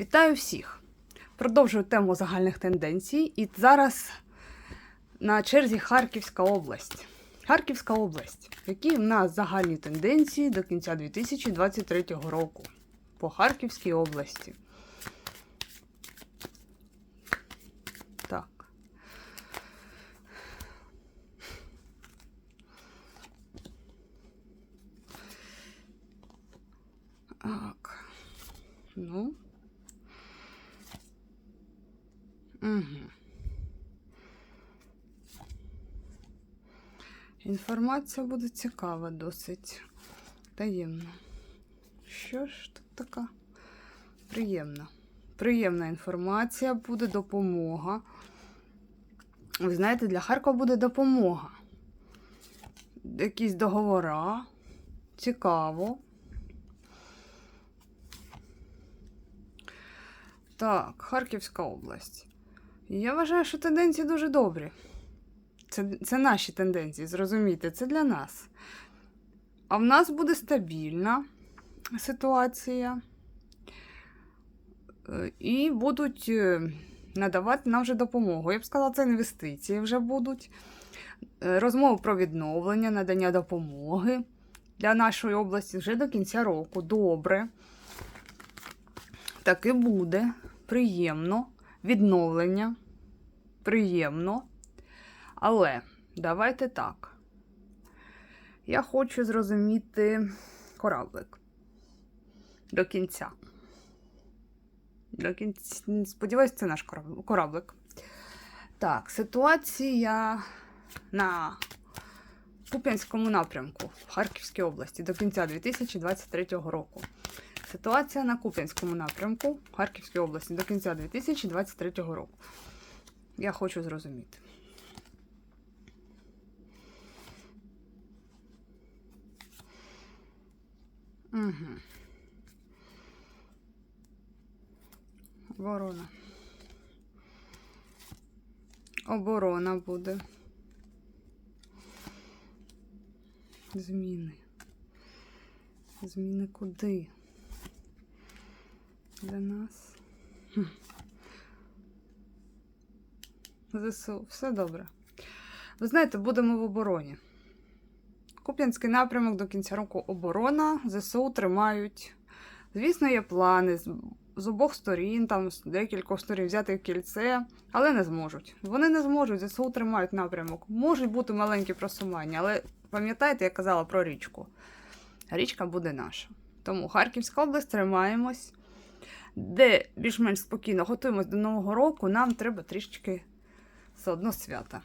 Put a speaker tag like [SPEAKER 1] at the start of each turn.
[SPEAKER 1] Вітаю всіх! Продовжую тему загальних тенденцій. І зараз на черзі Харківська область. Харківська область. Які в нас загальні тенденції до кінця 2023 року по Харківській області? Так. Так. Ну. Угу. Інформація буде цікава, досить таємна. Що ж тут така приємна? Приємна інформація буде допомога. Ви знаєте, для Харкова буде допомога. Якісь договора. Цікаво. Так, Харківська область. Я вважаю, що тенденції дуже добрі. Це, це наші тенденції, зрозумійте, це для нас. А в нас буде стабільна ситуація. Е, І будуть е, надавати нам вже допомогу. Я б сказала, це інвестиції вже будуть. Е, Розмови про відновлення, надання допомоги для нашої області вже до кінця року. Добре. Так і буде. Приємно. Відновлення. Приємно. Але давайте так. Я хочу зрозуміти кораблик. До кінця. До кінця. Сподіваюсь, це наш кораблик. Так, ситуація на Куп'янському напрямку в Харківській області до кінця 2023 року. Ситуація на Куп'янському напрямку в Харківській області до кінця 2023 року. Я хочу зрозуміти. Угу. Оборона. Оборона буде. Зміни. Зміни куди? Для нас. ЗСУ, все добре. Ви знаєте, будемо в обороні. Куп'янський напрямок до кінця року оборона. ЗСУ тримають. Звісно, є плани з, обох сторін, там з декількох сторін взяти в кільце, але не зможуть. Вони не зможуть, ЗСУ тримають напрямок. Можуть бути маленькі просування, але пам'ятаєте, я казала про річку. Річка буде наша. Тому Харківська область тримаємось. Де більш-менш спокійно готуємось до Нового року, нам треба трішечки все одно свята.